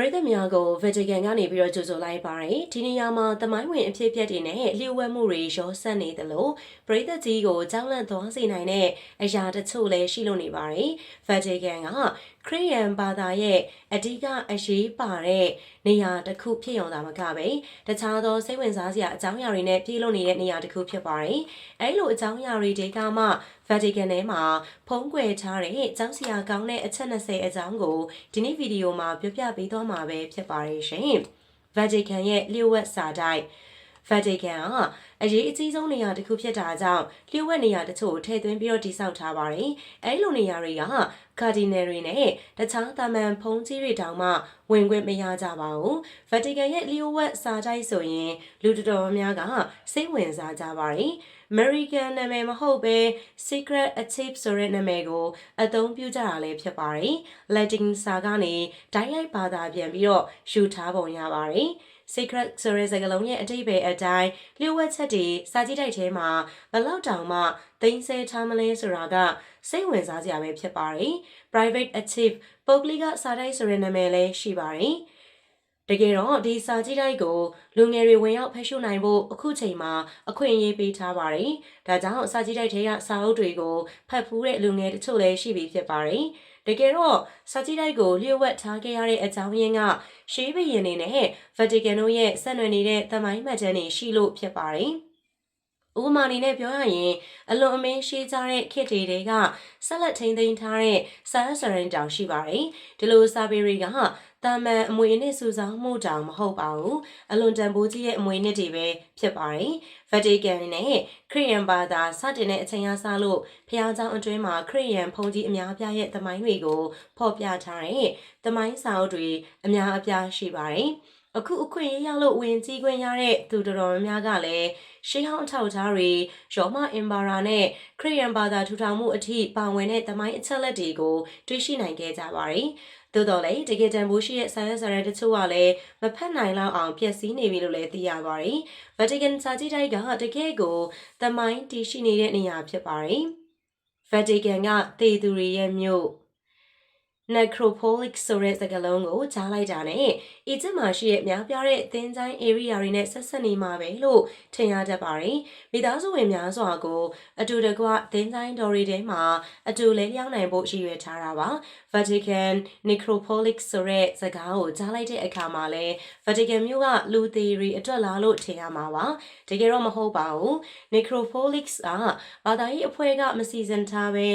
ပရိသတ်များကို Vatican ကနေပြီးတော့ကြိုဆိုလိုက်ပါတယ်ဒီနေရာမှာတမိုင်းဝင်အဖြစ်အပျက်တွေနဲ့လျှို့ဝှက်မှုတွေရောဆက်နေသလိုပရိသတ်ကြီးကိုကြောက်လန့်သွားစေနိုင်တဲ့အရာတချို့လည်းရှိလို့နေပါတယ် Vatican က ခရစ်ယာန်ဘာသာရဲ့အဓိကအရေးပါတဲ့နေရာတစ်ခုဖြစ်ရုံသာမကပဲတခြားသောစိတ်ဝင်စားစရာအကြောင်းအရာတွေနဲ့ပြည်လို့နေတဲ့နေရာတစ်ခုဖြစ်ပါတယ်အဲလိုအကြောင်းအရာတွေဒီကမှ Vatican ထဲမှာဖုံးကွယ်ထားတဲ့ကျောင်းစရာကောင်းတဲ့အချက်20အကြောင်းကိုဒီနေ့ဗီဒီယိုမှာပြောပြပေးသွားမှာပဲဖြစ်ပါတယ်ရှင်။ Vatican ရဲ့လျှို့ဝှက်စာတိုက် Vatican က အရေးအကြီးဆုံးနေရာတစ်ခုဖြစ်တာကြောင့်လျှို့ဝှက်နေရာတချို့ထည့်သွင်းပြီးတော့တိစောက်ထားပါတယ်။အဲဒီလိုနေရာတွေကကာဒီနယ်တွေနဲ့တခြားတာမန်ဖုံးကြီးတွေတောင်မှဝင်ခွင့်မရကြပါဘူး။ Vatican ရဲ့လျှို့ဝှက်စာတိုက်ဆိုရင်လူတော်တော်များကစိတ်ဝင်စားကြပါတယ်။ American နာမည်မဟုတ်ဘဲ Secret Achieve ဆိုတဲ့နာမည်ကိုအသုံးပြုကြတာလည်းဖြစ်ပါတယ်။ Latin စာကနေတိုက်ရိုက်ဘာသာပြန်ပြီးတော့ယူထားပုံရပါတယ်။ secret ဆိုတဲ့စကားလုံးရဲ့အတိတ်ပဲအတိုင်းလျှို့ဝှက်ချက်တွေစာကြည့်တိုက်ထဲမှာဘလောက်တောင်မှသိမ်းဆဲထားမလဲဆိုတာကစိတ်ဝင်စားစရာပဲဖြစ်ပါတယ်။ private achieve ပုဂ္ဂလိကစာတိုက်ဆိုတဲ့နာမည်လည်းရှိပါတယ်။တကယ်တော့ဒီစာကြည့်တိုက်ကိုလူငယ်တွေဝင်ရောက်ဖတ်ရှုနိုင်ဖို့အခုချိန်မှာအခွင့်အရေးပေးထားပါတယ်။ဒါကြောင့်စာကြည့်တိုက်ထဲကစာအုပ်တွေကိုဖတ်ဖူးတဲ့လူငယ်တချို့လည်းရှိပြီဖြစ်ပါတယ်။ တကယ်တော့စာကြည့်တိုက်ကိုလျှို့ဝှက်ထားခဲ့ရတဲ့အကြောင်းရင်းကရှေးဘရင်နေနဲ့ Vatican တို့ရဲ့ဆက်နွယ်နေတဲ့သမိုင်းမှတ်တမ်းတွေရှိလို့ဖြစ်ပါတယ်။ဥပမာအနေနဲ့ပြောရရင်အလွန်အမင်းရှိကြတဲ့ခေတ်တွေကဆက်လက်ထိန်းသိမ်းထားတဲ့ဆာဆရန်တောင်ရှိပါတယ်။ဒီလိုစာပေတွေက တာမန်အမွေအနှစ်စုဆောင်းမှုတောင်မဟုတ်ပါဘူး။အလွန်တန်ဖိုးကြီးရဲ့အမွေအနှစ်တွေပဲဖြစ်ပါတယ်။ Vatican နဲ့ခရစ်ယာန်ဘာသာစတင်တဲ့အချိန်အစလို့ဖျားเจ้าအတွင်းမှာခရစ်ယာန်ဘုန်းကြီးအများအပြားရဲ့သမိုင်းတွေကိုဖော်ပြထားတဲ့သမိုင်းစာအုပ်တွေအများအပြားရှိပါတယ်။အခုအခွင့်အရေးရလို့ဝင်ကြီးခွင့်ရတဲ့သူတော်တော်များများကလည်းရှေးဟောင်းအထောက်အထားတွေရောမအင်ဘာရာနဲ့ခရစ်ယာန်ဘာသာထူထောင်မှုအထိပါဝင်တဲ့သမိုင်းအချက်လက်တွေကိုတွေ့ရှိနိုင်ခဲ့ကြပါတယ်။ သို့တော်လည်းတကယ်တမ်းဖို့ရှိတဲ့ဆာရဆာရတချို့ကလည်းမဖတ်နိုင်လောက်အောင်ပျက်စီးနေပြီလို့လည်းသိရပါတယ်။ Vatican စာကြည့်တိုက်ကတကယ်ကိုသမိုင်းတည်ရှိနေတဲ့နေရာဖြစ်ပါတယ်။ Vatican ကတေသူတွေရဲ့မြို့ necropolic ဆိုတဲ့စကားလုံးကိုကြားလိုက်တာနဲ့အီဂျစ်မှာရှိတဲ့များပြားတဲ့သင်္ချိုင်း area တွေနဲ့ဆက်ဆက်နေမှာပဲလို့ထင်ရတတ်ပါတယ်။မိသားစုဝင်များစွာကိုအတူတကွသင်္ချိုင်းတော်တွေထဲမှာအတူလဲလျောင်းနိုင်ဖို့ရည်ရွယ်ထားတာပါ။ Vatican necropolic ဆိုတဲ့စကားကိုကြားလိုက်တဲ့အခါမှာလဲ Vatican မြို့ကလူသေးတွေအတွက်လားလို့ထင်ရမှာပါ။တကယ်တော့မဟုတ်ပါဘူး။ necropolic ကဘာသာရေးအဖွဲ့ကမစီစဉ်ထားပဲ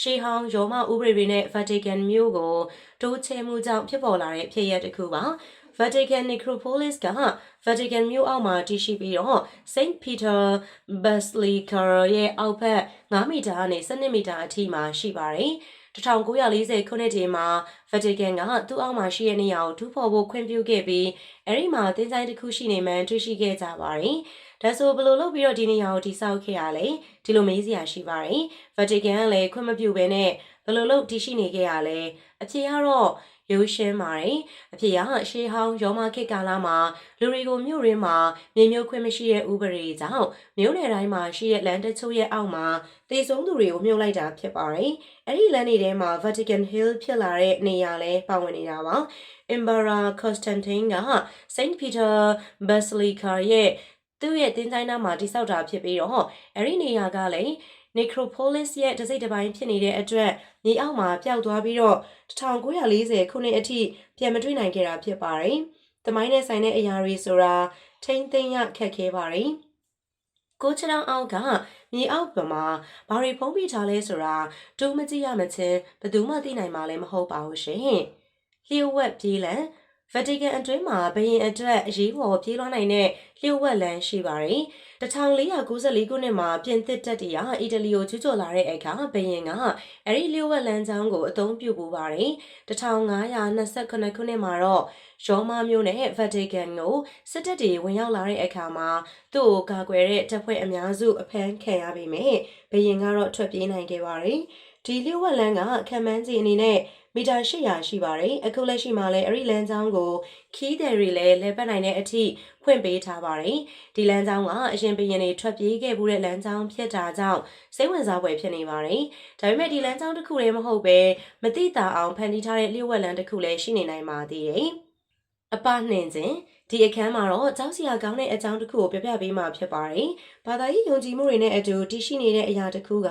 ရှေးဟောင်းရောမဥပဒေတွေနဲ့ Vatican မြို့ကိုတိုးချဲမှုကြောင့်ဖြစ်ပေါ်လာတဲ့ဖြစ်ရပ်တစ်ခုပါ Vatican Necropolis က Vatican မြို့အောက်မှာတည်ရှိပြီးတော့ Saint Peter Basilica ရဲ့အောက်ဘက်9မီတာကနေ12မီတာအထိမှာရှိပါတယ် 1940ခုနှစ်တည်းမှာ Vatican ကသူ့အောက်မှာရှိတဲ့နေရာကိုထူဖော်ဖို့ခွင့်ပြုခဲ့ပြီးအဲဒီမှာတင်းဆိုင်တစ်ခုရှိနေမှန်းတွေ့ရှိခဲ့ကြပါတယ်။ဒါဆိုဘယ်လိုလုပ်ပြီးတော့ဒီနေရာကိုတိစောက်ခဲ့ရလဲဒီလိုမေးစရာရှိပါတယ်။ Vatican ကလည်းခွင့်မပြုဘဲနဲ့ဘယ်လိုလုပ်တည်ရှိနေခဲ့ရလဲအဖြေကတော့ ရိုးရှင်းပါတယ်အဖြစ်အရှေးဟောင်းရောမခေတ်ကာလမှာလူတွေကိုမြို့ရင်းမှာမြေမြုပ်ခွင့်မရှိတဲ့ဥပဒေကြောင့်မြို့နယ်တိုင်းမှာရှိတဲ့လမ်းတချို့ရဲ့အောက်မှာတည်ဆုံးသူတွေကိုမြုပ်လိုက်တာဖြစ်ပါတယ်အဲ့ဒီလမ်းတွေထဲမှာ Vatican Hill ဖြစ်လာတဲ့နေရာလဲပါဝင်နေတာပါ Emperor Constantine က Saint Peter Basilica ရဲ့သူ့ရဲ့တင်းတိုင်းနားမှာတိစောက်တာဖြစ်ပြီးတော့အဲ့ဒီနေရာကလည်း necropolis ရဲ့တစိမ့်တစ်ပိုင်းဖြစ်နေတဲ့အတွက်မြေအောက်မှာပျောက်သွားပြီးတော့1940ခုနှစ်အထိပြန်မတွေ့နိုင်ခဲ့တာဖြစ်ပါတယ်။တမိုင်းနဲ့ဆိုင်တဲ့အရာတွေဆိုတာထိမ့်သိမ်းရခက်ခဲပါတယ်။ကိုချလောင်အောက်ကမြေအောက်ပမာဘာတွေဖုံးပြထားလဲဆိုတာတူးမကြည့်ရမချင်းဘယ်သူမှသိနိုင်မှာလည်းမဟုတ်ပါဘူးရှင်။လျှို့ဝှက်ပြေးလံ ဗာတီကန်အတွင်းမှာဘရင်အတွက်အရေးပေါ်ပြေးလွှားနိုင်တဲ့လျှို့ဝှက်လမ်းရှိပါတယ်။1494ခုနှစ်မှာပြင်သစ်တပ်တွေကအီတလီကိုကျူးကျော်လာတဲ့အခါဘရင်ကအဲ့ဒီလျှို့ဝှက်လမ်းကြောင်းကိုအသုံးပြုပူပါတယ်1528ခုနှစ်မှာတော့ရောမမြို့နဲ့ဗတ်တီကန်ကိုစစ်တပ်တွေဝင်ရောက်လာတဲ့အခါမှာသူ့ကိုကာကွယ်တဲ့တပ်ဖွဲ့အများစုအဖမ်းခံရပေမဲ့ဘရင်ကတော့ထွက်ပြေးနိုင်ခဲ့ပါတယ်ဒီလျှို့ဝှက်လမ်းကခံမှန်းကြီးအနေနဲ့ မီတာ800ရှိပါတယ်အခုလက်ရှိမှာလည်းအဲ့ဒီလမ်းကြောင်းကိုခီးတယ်တွေလည်းလဲပတ်နိုင်တဲ့အထိဖွင့်ပေးထားပါတယ်ဒီလမ်းကြောင်းကအရင်ဘရင်တွေထွက်ပြေးခဲ့မှုတဲ့လမ်းကြောင်းဖြစ်တာကြောင့်စိတ်ဝင်စားဖွယ်ဖြစ်နေပါတယ်ဒါပေမဲ့ဒီလမ်းကြောင်းတစ်ခုလည်းမဟုတ်ပဲမတိတာအောင်ဖန်တီးထားတဲ့လျှို့ဝှက်လမ်းတစ်ခုလည်းရှိနေနိုင်ပါသေးတယ်အပနှင်ခြင်းဒီအခန်းမှာတော့ကြောက်စရာကောင်းတဲ့အကြောင်းတစ်ခုကိုပြပြပေးမှာဖြစ်ပါတယ်။ဘာသာရေးယုံကြည်မှုတွေနဲ့အတူတည်ရှိနေတဲ့အရာတစ်ခုက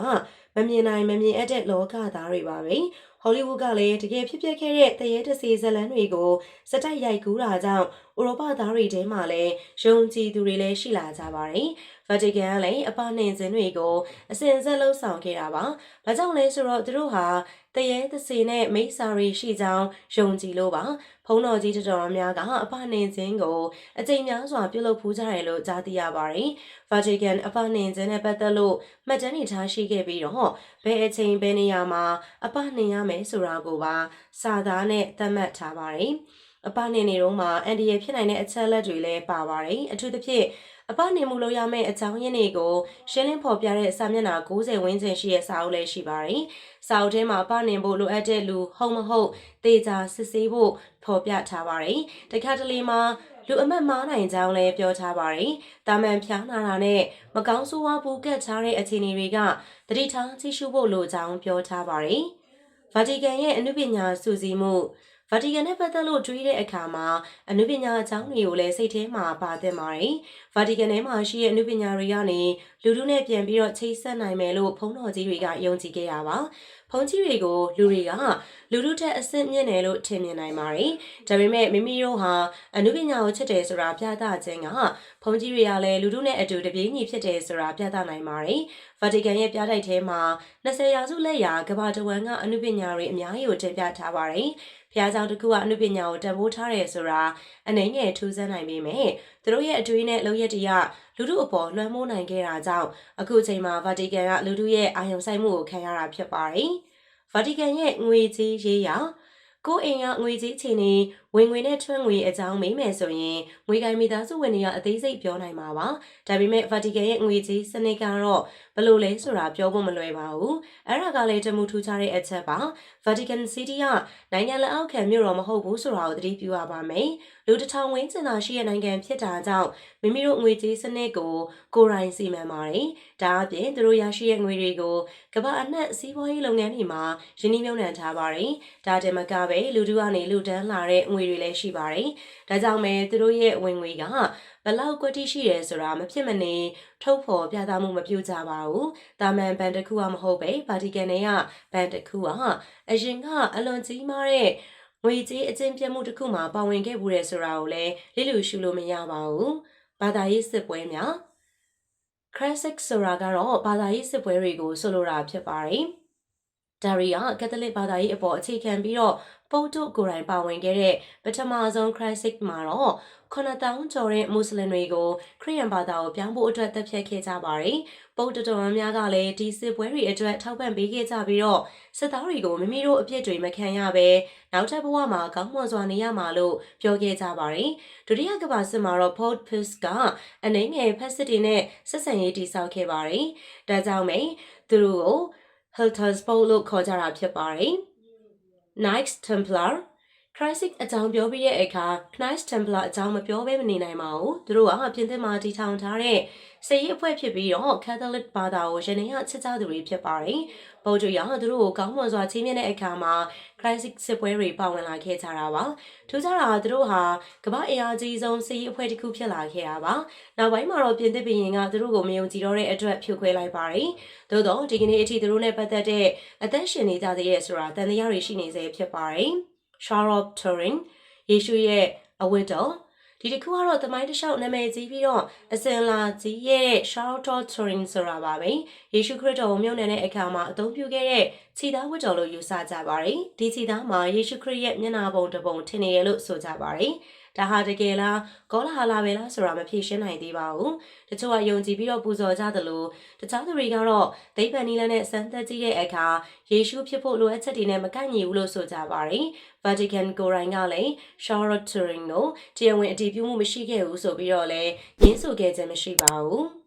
မမြင်နိုင်မမြင်အပ်တဲ့လောကသားတွေပါပဲ။ဟောလိဝုဒ်ကလည်းတကယ်ဖြစ်ပျက်ခဲ့တဲ့တရေတစီဇလန်းတွေကိုစတိုက်ရိုက်ကူးတာကြောင့်ဥရောပသားတွေထဲမှာလည်းယုံကြည်သူတွေလည်းရှိလာကြပါတယ်။ Vatican ကလည်းအပနှင်ခြင်းတွေကိုအစဉ်အဆက်လှုပ်ဆောင်ခဲ့တာပါ။ဘာကြောင့်လဲဆိုတော့သူတို့ဟာတရေတစီနဲ့မိစ္ဆာတွေရှိကြောင်းယုံကြည်လို့ပါ။ဖုံးတော်ကြီးတော်တော်များကအပနှင်ခြင်းကိုအကြိမ်များစွာပြုလုပ်ဖူးကြတယ်လို့ကြားသိရပါတယ်။ Vatican အပနှင်ခြင်းနဲ့ပတ်သက်လို့မှတ်တမ်းတွေထားရှိခဲ့ပြီးတော့ဘယ်အချိန်ဘယ်နေရာမှာအပနှင်ရမယ်ဆိုတာကိုပါစာသားနဲ့သတ်မှတ်ထားပါတယ်။အပနှင်နေတော့မှာအန်ဒီရဖြစ်နိုင်တဲ့အချက်လက်တွေလည်းပါပါတယ်။အထူးသဖြင့်အပနေမှုလို့ရမယ့်အကြောင်းရင်းတွေကိုရှင်းလင်းဖော်ပြတဲ့စာမျက်နှာ90ဝန်းကျင်ရှိတဲ့စာအုပ်လည်းရှိပါတယ်။စာအုပ်ထဲမှာပနေဖို့လိုအပ်တဲ့လူဟုတ်မဟုတ်သေချာစစ်ဆေးဖို့ဖော်ပြထားပါတယ်။တခါတလေမှာ လူအမတ်မားနိုင်ကြောင်းလည်းပြောထားပါတယ်။တာမန်ဖြားနာတာနဲ့မကောင်းဆိုးဝါးပူကတ်ထားတဲ့အခြေအနေတွေကတတိထားကြည့်ရှုဖို့လိုကြောင်းပြောထားပါတယ်။ဗာတီကန်ရဲ့အနုပညာစူးစီးမှုဗာတီကန်နဲ့ပတ်သက်လို့တွေးတဲ့အခါမှာအနုပညာအကြောင်းတွေကိုလည်းစိတ်ထဲမှာပါသင့်ပါတယ်။ဗာတီကန်ထဲမှာရှိတဲ့အနုပညာတွေကနေလူထုနဲ့ပြန်ပြီးတော့ချိတ်ဆက်နိုင်မယ်လို့ဘုန်းတော်ကြီးတွေကယုံကြည်ခဲ့တာပါ။ဘုန်းကြီးတွေကိုလူတွေကလူထုထက်အဆင့်မြင့်တယ်လို့ထင်မြင်နိုင်ပါတယ်။ဒါပေမဲ့မိမိတို့ဟာအနုပညာကိုချစ်တယ်ဆိုတာပြသခြင်းကဘုန်းကြီးတွေကလည်းလူထုနဲ့အတူတပြေးညီဖြစ်တယ်ဆိုတာပြသနိုင်ပါတယ်။ဗာတီကန်ရဲ့ပြတိုက်ထဲမှာ20ရာစုလက်ရာကမ္ဘာတဝန်းကအနုပညာတွေအများကြီးကိုတင်ပြထားပါတယ်။ဖျားကြောင်တစ်ခုကအနုပညာကိုတန်ဖိုးထားတယ်ဆိုတာအနေငယ်ထူးဆန်းနိုင်ပေမဲ့သူတို့ရဲ့အတွေ့နဲ့လောက်ရတရလူထုအပေါ်လွှမ်းမိုးနိုင်ခဲ့တာကြောင့်အခုချိန်မှာဗာတီကန်ကလူထုရဲ့အာရုံစိုက်မှုကိုခံရတာဖြစ်ပါတယ်။ဗာတီကန်ရဲ့ငွေကြေးရေးရာကိုအိမ်ကငွေကြေးချေနေဝင်ငွေနဲ့ထွက်ငွေအကြောင်းမေးမယ်ဆိုရင်ငွေကိုင်မိသားစုဝင်တွေကအသေးစိတ်ပြောနိုင်မှာပါဒါပေမဲ့ Vatican ရဲ့ငွေကြေးစနစ်ကတော့ ဘယ်လိုလဲဆိုတာပြောဖို့မလွယ်ပါဘူးအဲ့ဒါကလည်းတမှုထူးခြားတဲ့အချက်ပါ Vatican City ကနိုင်ငံလက်အောက်ခံမြို့တော်မဟုတ်ဘူးဆိုတာကိုသတိပြုရပါမယ်လူတစ်ထောင်ဝန်းကျင်သာရှိတဲ့နိုင်ငံဖြစ်တာကြောင့်မိမိတို့ငွေကြေးစနစ်ကိုကိုယ်တိုင်စီမံပါတယ်ဒါအပြင်သူတို့ရရှိတဲ့ငွေတွေကိုကမ္ဘာအနှံ့စီးပွားရေးလုပ်ငန်းတွေမှာယင်းနှိမ့်မြုံနှံထားပါတယ်ဒါတည်းမကပဲလူတို့ကနေလူတန်းလာတဲ့ငွေတွေလည်းရှိပါတယ်ဒါကြောင့်ပဲသူတို့ရဲ့ဝင်ငွေကဘ လောက်ကွက်တိရှိတယ်ဆိုတာမဖြစ်မနေထုတ်ဖော်ပြသမှုမပြုကြပါဘူး။တာမန်ဘန်တစ်ခုကမဟုတ်ပဲဗာတီကန်နဲ့ကဘန်တစ်ခုကအရင်ကအလွန်ကြီးမားတဲ့ငွေကြေးအကျဉ်းပြတ်မှုတစ်ခုမှာပါဝင်ခဲ့ဘူးတဲ့ဆိုတာကိုလည်းလိလူရှုလို့မရပါဘူး။ဘာသာရေးစစ်ပွဲများ classic ဆိုတာကတော့ဘာသာရေးစစ်ပွဲတွေကိုဆိုလိုတာဖြစ်ပါတယ်။ ဒါရီကကက်သလစ်ဘာသာရေးအပေါ်အခြေခံပြီးတော့ပုတ်တုကိုယ်တိုင်ပါဝင်ခဲ့တဲ့ပထမဆုံး crisis မှာတော့9000ကျော်တဲ့မွတ်စလင်တွေကိုခရစ်ယာန်ဘာသာကိုပြောင်းဖို့အတွက်တပ်ဖြတ်ခဲ့ကြပါတယ်။ပုတ်တတော်များကလည်းဒီစစ်ပွဲတွေအတွက်ထောက်ပံ့ပေးခဲ့ကြပြီးတော့စစ်သားတွေကိုမိမိတို့အပြစ်တွေမခံရဘဲနောက်ထပ်ဘဝမှာကောင်းမွန်စွာနေရမှာလို့ပြောခဲ့ကြပါတယ်။ဒုတိယကမ္ဘာစစ်မှာတော့ Port Piss ကနေငယ်ဖက်စစ်တွေနဲ့ဆက်ဆံရေးတည်ဆောက်ခဲ့ပါတယ်။ဒါကြောင့်မိသူတို့ကို Hiltersport လို့ခေါ်ကြတာဖြစ်ပါတယ်။ Knights Templar Christ အကြောင်းပြောပြီးတဲ့အခါ Knights Templar အကြောင်းမပြောဘဲမနေနိုင်ပါဘူးသူတို့ကပြင်သစ်မှာတည်ထောင်ထားတဲ့စေရေးအဖွဲ့ဖြစ်ပြီးတော့ Catholic ဘာသာကိုယနေ့ကချစ်ကြသူတွေဖြစ်ပါတယ်ဗုဒ္ဓရာသူတို့ကိုကောင်းမွန်စွာချီးမြှင့်တဲ့အခါမှာ Christ စစ်ပွဲတွေပါဝင်လာခဲ့ကြတာပါထူးခြားတာသူတို့ဟာကမ္ဘာအင်အားကြီးဆုံးစေရေးအဖွဲ့တစ်ခုဖြစ်လာခဲ့တာပါနောက်ပိုင်းမှာတော့ပြင်သစ်ပြည်ရင်ကသူတို့ကိုမယုံကြည်တော့တဲ့အတွက်ဖြိုခွဲလိုက်ပါတယ်သို့တော့ဒီကနေ့အထိသူတို့နဲ့ပတ်သက်တဲ့အသက်ရှင်နေကြသေးတဲ့ဆိုတာတန်တရားတွေရှိနေစေဖြစ်ပါတယ် Charlotte Turing ယေရှုရဲ့အဝတ်တော်ဒီတစ်ခုကတော့သမိုင်းတစ်လျှောက်နာမည်ကြီးပြီးတော့အစင်လာကြီးရဲ့ Charlotte Turing ဆိုတာပါပဲယေရှုခရစ်တော်ကိုမြုပ်နှံတဲ့အခါမှာအသုံးပြုခဲ့တဲ့ခြေသားဝတ်တော်လို့ယူဆကြပါတယ်ဒီခြေသားမှာယေရှုခရစ်ရဲ့မျက်နှာပုံတစ်ပုံထင်နေရလို့ဆိုကြပါတယ် ဒါဟာတကယ်လားကောလာဟာလာပဲလားဆိုတာမဖြေရှင်းနိုင်သေးပါဘူးတချို့ကယုံကြည်ပြီးတော့ပူဇော်ကြသလိုတခြားသူတွေကတော့ဒိဗန်နီလန်နဲ့စံသက်ကြီးတဲ့အခါယေရှုဖြစ်ဖို့လိုအပ်ချက်တွေနဲ့မကိုက်ညီဘူးလို့ဆိုကြပါတယ် Vatican ကိုရိုင်းကလည်း Charlotte Turing ကိုတရားဝင်အတည်ပြုမှုမရှိခဲ့ဘူးဆိုပြီးတော့လည်းညှင်းဆိုခဲ့ခြင်းမရှိပါဘူး